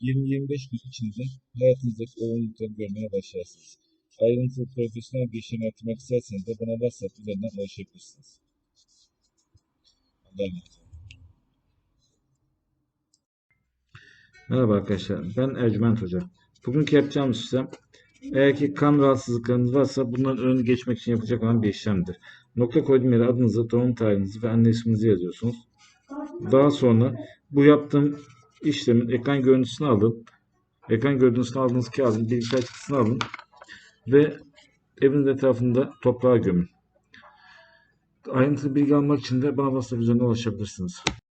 20-25 gün içinde hayatınızdaki olumlulukları görmeye başlarsınız. Ayrıntılı profesyonel bir işlem yaptırmak isterseniz de bana WhatsApp üzerinden ulaşabilirsiniz. Allah'a emanet. Merhaba arkadaşlar, ben Ercüment Hoca. Bugünkü yapacağımız işlem, eğer ki kan rahatsızlıklarınız varsa bunların önünü geçmek için yapılacak olan bir işlemdir. Nokta koyduğum yere adınızı, doğum tarihinizi ve anne isminizi yazıyorsunuz. Daha sonra bu yaptığım işlemin ekran görüntüsünü alın. Ekran görüntüsünü aldığınız kağıdın bilgisayar çıktısını alın. Ve evin etrafında toprağa gömün. Ayrıntılı bilgi almak için de bana WhatsApp üzerinden ulaşabilirsiniz.